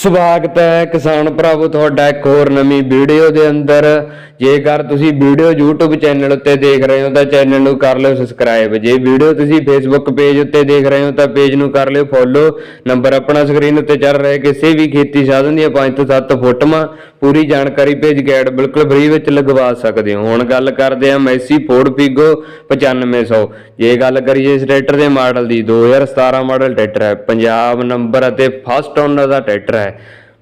ਸਵਾਗਤ ਹੈ, ਕਿਸਾਨ ਭਰਾਵੋ ਤੁਹਾਡਾ ਇੱਕ ਹੋਰ ਨਵੀਂ ਵੀਡੀਓ ਦੇ ਅੰਦਰ। ਜੇਕਰ ਤੁਸੀਂ ਵੀਡੀਓ YouTube ਚੈਨਲ ਉੱਤੇ ਦੇਖ ਰਹੇ ਹੋ, ਤਾਂ ਚੈਨਲ ਨੂੰ ਕਰ ਲਿਓ ਸਬਸਕ੍ਰਾਈਬ ਜੇ ਵੀਡੀਓ ਤੁਸੀਂ Facebook ਪੇਜ ਉੱਤੇ ਦੇਖ ਰਹੇ ਹੋ, ਤਾਂ ਪੇਜ ਨੂੰ ਕਰ ਲਿਓ ਫੋਲੋ ਨੰਬਰ ਆਪਣਾ ਸਕਰੀਨ ਉੱਤੇ ਚੱਲ ਰਿਹਾ ਕਿਸੇ ਵੀ ਖੇਤੀ ਸਾਧਨ ਦੀਆਂ 5 ਤੋਂ 7 ਫੋਟੋਆਂ ਪੂਰੀ ਜਾਣਕਾਰੀ ਭੇਜ ਗਾਈਡ ਬਿਲਕੁਲ ਫ੍ਰੀ ਵਿੱਚ ਲਗਵਾ ਸਕਦੇ ਹੋ। ਹੁਣ ਗੱਲ ਕਰਦੇ ਹਾਂ ਮੈਸੀ ਫੋਰਡ ਫਿਗੋ 9500 ਜੇ ਗੱਲ ਕਰੀਏ ਇਸ ਟਰੈਕਟਰ ਦੇ ਮਾਡਲ ਦੀ 2017 ਮਾਡਲ ਟਰੈਕਟਰ ਹੈ। ਪੰਜਾਬ ਨੰਬਰ ਅਤੇ ਫਸਟ ਓਨਰ ਦਾ ਟਰੈਕਟਰ ਹੈ।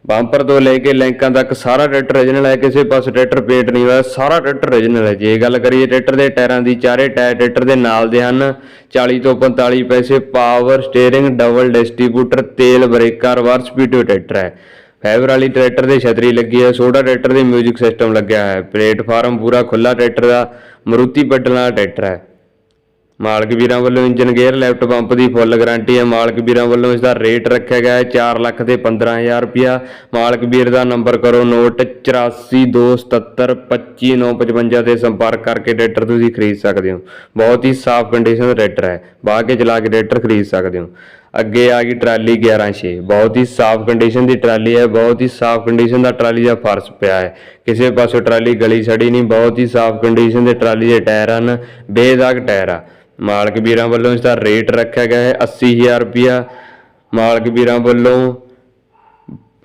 ਬੰਪਰ ਤੋਂ ਲੈ ਕੇ ਲੈਂਕਾਂ ਤੱਕ ਸਾਰਾ ਟਰੈਕਟਰ ਓਰੀਜਨਲ ਹੈ, ਕਿਸੇ ਪਾਸੇ ਟਰੈਕਟਰ ਪੇਂਟ ਨਹੀਂ ਹੋਇਆ, ਸਾਰਾ ਟਰੈਕਟਰ ਓਰੀਜਨਲ ਹੈ। ਜੇ ਗੱਲ ਕਰੀਏ ਟਰੈਕਟਰ ਦੇ ਟਾਇਰਾਂ ਦੀ, ਚਾਰੇ ਟਾਇਰ ਟਰੈਕਟਰ ਦੇ ਨਾਲ ਦੇ ਹਨ। 40 ਤੋਂ 45 ਪੈਸੇ ਪਾਵਰ ਸਟੀਅਰਿੰਗ ਡਬਲ ਡਿਸਟ੍ਰੀਬਿਊਟਰ ਤੇਲ ਬ੍ਰੇਕਾਂ ਰਿਵਰਸ ਸਪੀਡੋ ਟਰੈਕਟਰ ਹੈ। ਫਾਈਬਰ ਵਾਲੀ ਟਰੈਕਟਰ ਦੇ ਛਤਰੀ ਲੱਗੀ ਹੈ ਸੋਡਾ ਟਰੈਕਟਰ ਦੇ 뮤직 ਸਿਸਟਮ ਲੱਗਿਆ ਹੈ। ਪਲੇਟਫਾਰਮ ਪੂਰਾ ਖੁੱਲਾ ਟਰੈਕਟਰ ਦਾ, ਮਰੂਤੀ ਪੈਡਲ ਵਾਲਾ ਟਰੈਕਟਰ ਹੈ। ਮਾਲਕ ਵੀਰਾਂ ਵੱਲੋਂ ਇੰਜਨ ਗੇਅਰ ਲੈਫਟ ਪੰਪ ਦੀ ਫੁੱਲ ਗਾਰੰਟੀ ਹੈ। ਮਾਲਕ ਵੀਰਾਂ ਵੱਲੋਂ ਇਸ ਦਾ ਰੇਟ ਰੱਖਿਆ ਗਿਆ ਹੈ 4 ਲੱਖ ਤੇ 15000 ਰੁਪਿਆ ਮਾਲਕ ਵੀਰ ਦਾ ਨੰਬਰ ਕਰੋ ਨੋਟ 8427725955 ਤੇ ਸੰਪਰਕ ਕਰਕੇ ਟਰੈਕਟਰ ਤੁਸੀਂ ਖਰੀਦ ਸਕਦੇ ਹੋ। ਬਹੁਤ ਹੀ ਸਾਫ਼ ਕੰਡੀਸ਼ਨ ਦਾ ਟਰੈਕਟਰ ਹੈ। ਬਾਹ ਕੇ ਚਲਾ ਕੇ ਟਰੈਕਟਰ ਖਰੀਦ ਸਕਦੇ ਹੋ। ਅੱਗੇ ਆ ਗਈ ਟਰਾਲੀ 116 ਬਹੁਤ ਹੀ ਸਾਫ਼ ਕੰਡੀਸ਼ਨ ਦੀ ਟਰਾਲੀ ਹੈ। ਬਹੁਤ ਹੀ ਸਾਫ਼ ਕੰਡੀਸ਼ਨ ਦਾ ਟਰਾਲੀ ਦਾ ਫਰਸ਼ ਪਿਆ ਹੈ। ਕਿਸੇ ਪਾਸੋਂ ਟਰਾਲੀ ਗਲੀ ਸੜੀ ਨਹੀਂ। ਬਹੁਤ ਹੀ ਸਾਫ਼ ਕੰਡੀਸ਼ਨ ਦੇ ਟਰਾਲੀ ਦੇ ਟਾਇਰ ਹਨ। ਬੇਦਾਗ ਟਾਇਰ ਆ। ਮਾਲਕ ਵੀਰਾਂ ਵੱਲੋਂ ਇਸ ਦਾ ਰੇਟ ਰੱਖਿਆ ਗਿਆ ਹੈ 80000 ਰੁਪਿਆ ਮਾਲਕ ਵੀਰਾਂ ਵੱਲੋਂ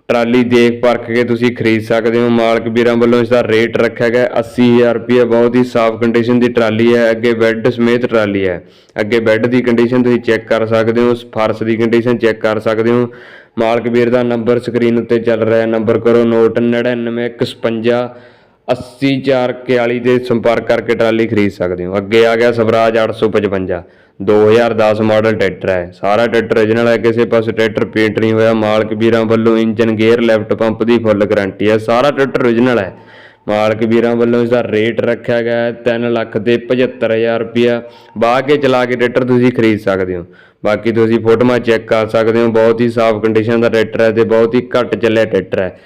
ਟਰਾਲੀ ਦੇਖ ਪਰਖ ਕੇ ਤੁਸੀਂ ਖਰੀਦ ਸਕਦੇ ਹੋ। ਮਾਲਕ ਵੀਰਾਂ ਵੱਲੋਂ ਇਸ ਦਾ ਰੇਟ ਰੱਖਿਆ ਗਿਆ ਹੈ 80000 ਰੁਪਏ ਬਹੁਤ ਹੀ ਸਾਫ਼ ਕੰਡੀਸ਼ਨ ਦੀ ਟਰਾਲੀ ਹੈ, ਅੱਗੇ ਬੈੱਡ ਸਮੇਤ ਟਰਾਲੀ ਹੈ। ਅੱਗੇ ਬੈੱਡ ਦੀ ਕੰਡੀਸ਼ਨ ਤੁਸੀਂ ਚੈੱਕ ਕਰ ਸਕਦੇ ਹੋ, ਫਰਸ਼ ਦੀ ਕੰਡੀਸ਼ਨ ਚੈੱਕ ਕਰ ਸਕਦੇ ਹੋ। ਮਾਲਕ ਵੀਰ ਦਾ ਨੰਬਰ ਸਕਰੀਨ ਉੱਤੇ ਚੱਲ ਰਿਹਾ ਨੰਬਰ ਕਰੋ ਨੋਟ 9915 80441 ਦੇ ਸੰਪਰਕ ਕਰਕੇ ਟਰਾਲੀ ਖਰੀਦ ਸਕਦੇ ਹੋ। ਅੱਗੇ ਆ ਗਿਆ ਸਵਰਾਜ 855 2010 ਮਾਡਲ ਟਰੈਕਟਰ ਹੈ। ਸਾਰਾ ਟਰੈਕਟਰ origignal ਹੈ, ਕਿਸੇ ਪਾਸੇ ਟਰੈਕਟਰ ਪੇਂਟ ਨਹੀਂ ਹੋਇਆ। ਮਾਲਕ ਵੀਰਾਂ ਵੱਲੋਂ ਇੰਜਨ ਗੇਅਰ ਲੈਫਟ ਪੰਪ ਦੀ ਫੁੱਲ ਗਾਰੰਟੀ ਹੈ। ਸਾਰਾ ਟਰੈਕਟਰ origignal ਹੈ। ਮਾਲਕ ਵੀਰਾਂ ਵੱਲੋਂ ਇਸ ਦਾ ਰੇਟ ਰੱਖਿਆ ਗਿਆ ਹੈ 3 ਲੱਖ ਤੇ 75000 ਰੁਪਇਆ। ਬਾਹ ਕੇ ਚਲਾ ਕੇ ਟਰੈਕਟਰ ਤੁਸੀਂ ਖਰੀਦ ਸਕਦੇ ਹੋ। ਬਾਕੀ ਤੁਸੀਂ ਫੋਟੋਆਂ ਚੈੱਕ ਕਰ ਸਕਦੇ ਹੋ। ਬਹੁਤ ਹੀ ਸਾਫ਼ ਕੰਡੀਸ਼ਨ ਦਾ ਟਰੈਕਟਰ ਹੈ ਤੇ ਬਹੁਤ ਹੀ ਘੱਟ ਚੱਲਿਆ ਟਰੈਕਟਰ ਹੈ।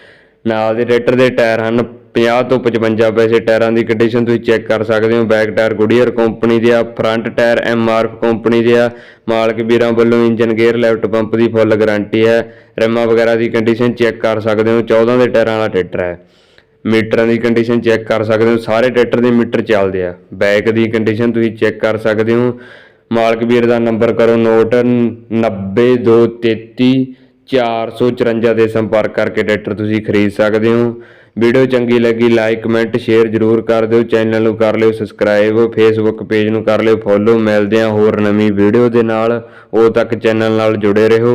ਨਾਲ ਦੇ ਟਰੈਕਟਰ ਦੇ ਟਾਇਰ ਹਨ 50 ਤੋਂ 55 ਪੈਸੇ ਟਾਇਰਾਂ ਦੀ ਕੰਡੀਸ਼ਨ ਤੁਸੀਂ ਚੈੱਕ ਕਰ ਸਕਦੇ ਹੋ। ਬੈਕ ਟਾਇਰ ਗੁਡੀਅਰ ਕੰਪਨੀ ਦੇ ਆ ਫਰੰਟ ਟਾਇਰ ਐਮਆਰਐਫ ਕੰਪਨੀ ਦੇ ਆ। ਮਾਲਕ ਵੀਰਾਂ ਵੱਲੋਂ ਇੰਜਨ ਗੇਅਰ ਲੈਫਟ ਪੰਪ ਦੀ ਫੁੱਲ ਗਾਰੰਟੀ ਹੈ। ਰਿਮਾਂ ਵਗੈਰਾ ਦੀ ਕੰਡੀਸ਼ਨ ਚੈੱਕ ਕਰ ਸਕਦੇ ਹੋ। 14 ਦੇ ਟਾਇਰਾਂ ਵਾਲਾ ਟਰੈਕਟਰ ਹੈ। ਮੀਟਰਾਂ ਦੀ ਕੰਡੀਸ਼ਨ ਚੈੱਕ ਕਰ ਸਕਦੇ ਹੋ। ਸਾਰੇ ਟਰੈਕਟਰ ਦੇ ਮੀਟਰ ਚੱਲਦੇ ਆ। ਬੈਕ ਦੀ ਕੰਡੀਸ਼ਨ ਤੁਸੀਂ ਚੈੱਕ ਕਰ ਸਕਦੇ ਹੋ। ਮਾਲਕ ਵੀਰ ਦਾ ਨੰਬਰ ਕਰੋ, ਨੋਟ 90233 454 ਦੇ ਸੰਪਰਕ ਕਰਕੇ ਟਰੈਕਟਰ ਤੁਸੀਂ ਖਰੀਦ ਸਕਦੇ ਹੋ। ਵੀਡੀਓ ਚੰਗੀ ਲੱਗੀ, ਲਾਈਕ, ਕਮੈਂਟ, ਸ਼ੇਅਰ ਜ਼ਰੂਰ ਕਰ ਦਿਓ। ਚੈਨਲ ਨੂੰ ਕਰ ਲਿਓ ਸਬਸਕ੍ਰਾਈਬ ਫੇਸਬੁੱਕ ਪੇਜ ਨੂੰ ਕਰ ਲਿਓ, ਫੋਲੋ। ਮਿਲਦੇ ਆ ਹੋਰ ਨਵੀਂ ਵੀਡੀਓ ਦੇ ਨਾਲ। ਉਹ ਤੱਕ ਚੈਨਲ ਨਾਲ ਜੁੜੇ ਰਹੋ।